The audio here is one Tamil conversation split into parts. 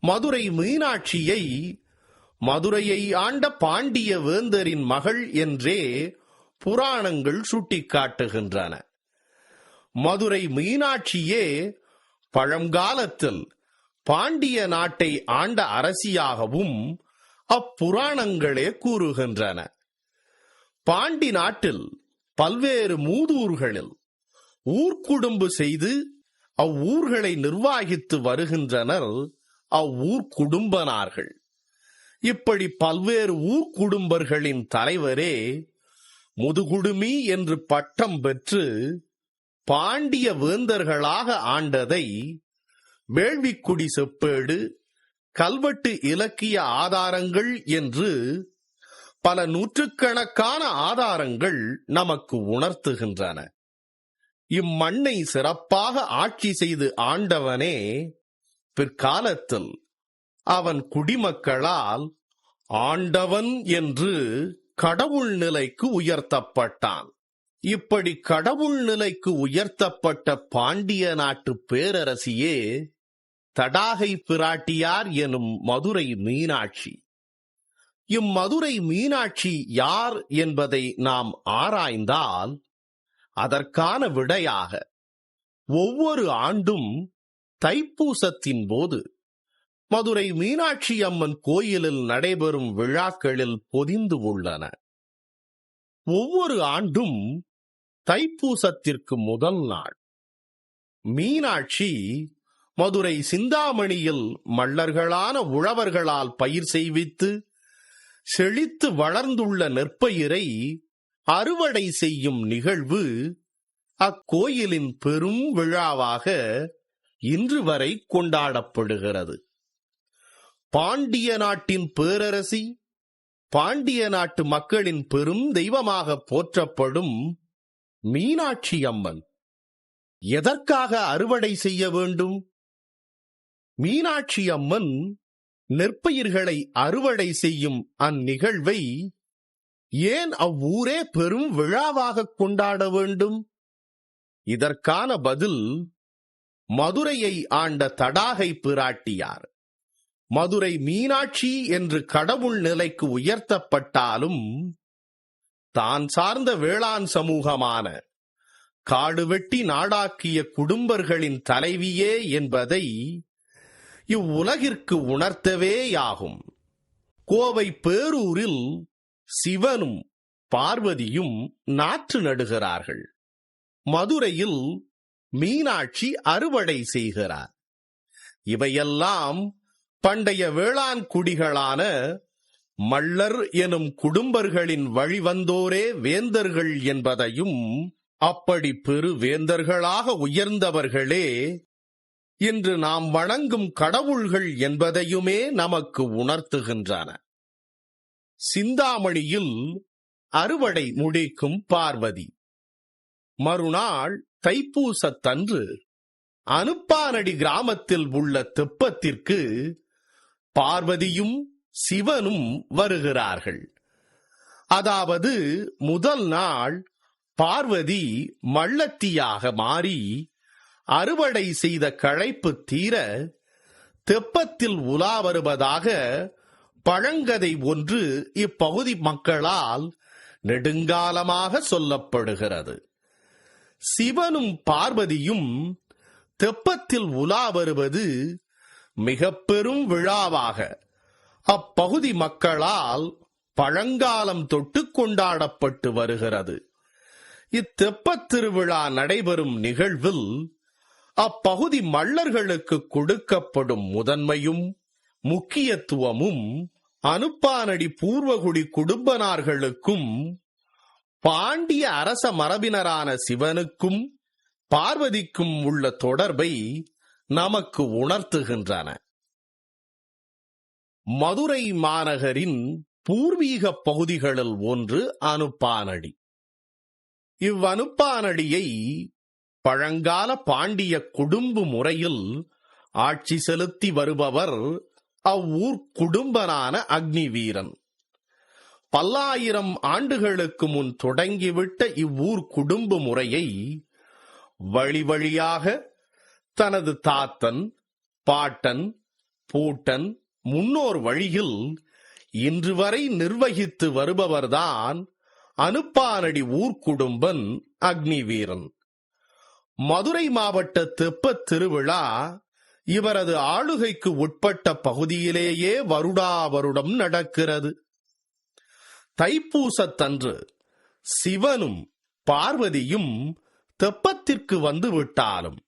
மதுரை மீனாட்சியை மதுரையை ஆண்ட பாண்டிய வேந்தரின் மகள் என்றே புராணங்கள் சுட்டிக்காட்டுகின்றன. மதுரை மீனாட்சியே பழங்காலத்தில் பாண்டிய நாட்டை ஆண்ட அரசியாகவும் அப்புராணங்களே கூறுகின்றன. பாண்டி நாட்டில் பல்வேறு மூதூர்களில் ஊர்க்குடும்பு செய்து அவ்வூர்களை நிர்வாகித்து வருகின்றனர் அவ்வூர் குடும்பனார்கள். இப்படி பல்வேறு ஊர்க்குடும்பர்களின் தலைவரே முதுகுடுமி என்று பட்டம் பெற்று பாண்டிய வேந்தர்களாக ஆண்டதை வேள்விக்குடி செப்பேடு கல்வெட்டு இலக்கிய ஆதாரங்கள் என்று பல நூற்றுக்கணக்கான ஆதாரங்கள் நமக்கு உணர்த்துகின்றன. இம்மண்ணை சிறப்பாக ஆட்சி செய்து ஆண்டவனே பிற்காலத்தில் அவன் குடிமக்களால் ஆண்டவன் என்று கடவுள் நிலைக்கு உயர்த்தப்பட்டான். இப்படி கடவுள் நிலைக்கு உயர்த்தப்பட்ட பாண்டிய நாட்டு பேரரசியே தடாகை பிராட்டியார் எனும் மதுரை மீனாட்சி. இம்மதுரை மீனாட்சி யார் என்பதை நாம் ஆராய்ந்தால் அதற்கான விடையாக ஒவ்வொரு ஆண்டும் தைப்பூசத்தின் போது மதுரை மீனாட்சி அம்மன் கோயிலில் நடைபெறும் விழாக்களில் பொதிந்து உள்ளன. ஒவ்வொரு ஆண்டும் தைப்பூசத்திற்கு முதல் நாள். மீனாட்சி மதுரை சிந்தாமணியில் மல்லர்களான உழவர்களால் பயிர் செய்வித்து செழித்து வளர்ந்துள்ள நெற்பயிரை அறுவடை செய்யும் நிகழ்வு அக்கோயிலின் பெரும் விழாவாக இன்று வரை கொண்டாடப்படுகிறது. பாண்டிய நாட்டின் பேரரசி பாண்டிய நாட்டு மக்களின் பெரும் தெய்வமாக போற்றப்படும் மீனாட்சி அம்மன். எதற்காக அறுவடை செய்ய வேண்டும்? மீனாட்சி அம்மன் நெற்பயிர்களை அறுவடை செய்யும் அந்நிகழ்வை ஏன் அவ்வூரே பெரும் விழாவாக கொண்டாட வேண்டும்? இதற்கான பதில் மதுரையை ஆண்ட தடாகை பிராட்டியார். மதுரை மீனாட்சி என்று கடவுள் நிலைக்கு உயர்த்தப்பட்டாலும் தான் சார்ந்த வேளாண் சமூகமான காடு வெட்டி நாடாக்கிய குடும்பர்களின் தலைவியே என்பதை இவ்வுலகிற்கு உணர்த்தவேயாகும் கோவை பேரூரில் சிவனும் பார்வதியும் நாற்று நடுகிறார்கள். மதுரையில் மீனாட்சி அறுவடை செய்கிறார். இவையெல்லாம் பண்டைய வேளாண் குடிகளான மல்லர் எனும் குடும்பர்களின் வழிவந்தோரே வேந்தர்கள் என்பதையும் அப்படி பெரு வேந்தர்களாக உயர்ந்தவர்களே இன்று நாம் வணங்கும் கடவுள்கள் என்பதையுமே நமக்கு உணர்த்துகின்றன. சிந்தாமணியில் அறுவடை முடிக்கும் பார்வதி. மறுநாள் தைப்பூசத்தன்று அனுப்பானடி கிராமத்தில் உள்ள தெப்பத்திற்கு பார்வதியும் சிவனும் வருகிறார்கள். அதாவது முதல் நாள் பார்வதி மள்ளத்தியாக மாறி அறுவடை செய்த களைப்பு தீர தெப்பத்தில் உலா வருவதாக பழங்கதை ஒன்று இப்பகுதி மக்களால் நெடுங்காலமாக சொல்லப்படுகிறது. சிவனும் பார்வதியும் தெப்பத்தில் உலா வருவது மிக பெரும் விழாவாக. அப்பகுதி மக்களால் பழங்காலம் தொட்டு கொண்டாடப்பட்டு வருகிறது. இத்தெப்பத் திருவிழா நடைபெறும் நிகழ்வில் அப்பகுதி மல்லர்களுக்கு கொடுக்கப்படும் முதன்மையும் முக்கியத்துவமும் அனுப்பானடி பூர்வகுடி குடும்பனார்களுக்கும் பாண்டிய அரச மரபினரான சிவனுக்கும் பார்வதிக்கும் உள்ள தொடர்பை நமக்கு உணர்த்துகின்றன. மதுரை மாநகரின் பூர்வீக பகுதிகளில் ஒன்று அனுப்பானடி. இவ்வனுப்பானடியை பழங்கால பாண்டிய குடும்ப முறையில் ஆட்சி செலுத்தி வருபவர் அவ்வூர் குடும்பனான அக்னிவீரன். பல்லாயிரம் ஆண்டுகளுக்கு முன் தொடங்கிவிட்ட இவ்வூர் குடும்ப முறையை வழி வழியாக தனது தாத்தன் பாட்டன் பூட்டன் முன்னோர் வழியில் இன்று வரை நிர்வகித்து வருபவர்தான் அனுப்பானடி ஊர்க்குடும்பன் அக்னிவீரன். மதுரை மாவட்ட தெப்பத் திருவிழா இவரது ஆளுகைக்கு உட்பட்ட பகுதியிலேயே வருடா வருடம் நடக்கிறது. தைப்பூசத்தன்று சிவனும் பார்வதியும் தெப்பத்திற்கு வந்து விட்டாலும்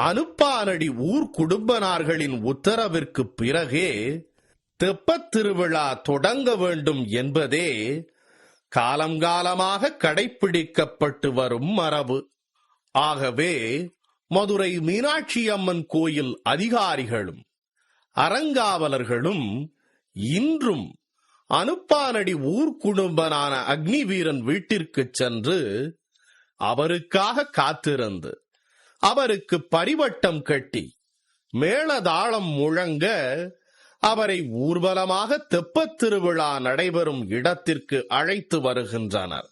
அனுப்பானடி ஊர் குடும்பனார்களின் உத்தரவிற்கு பிறகே தெப்பத் திருவிழா தொடங்க வேண்டும் என்பதே காலங்காலமாக கடைப்பிடிக்கப்பட்டு வரும் மரபு. ஆகவே மதுரை மீனாட்சி அம்மன் கோயில் அதிகாரிகளும் அறங்காவலர்களும் இன்றும் அனுப்பானடி ஊர்க்குடும்பனான அக்னிவீரன் வீட்டிற்கு சென்று அவருக்காக காத்திருந்து அவருக்கு பரிவட்டம் கட்டி மேளதாளம் முழங்க அவரை ஊர்வலமாக தெப்பத் திருவிழா நடைபெறும் இடத்திற்கு அழைத்து வருகின்றனர்.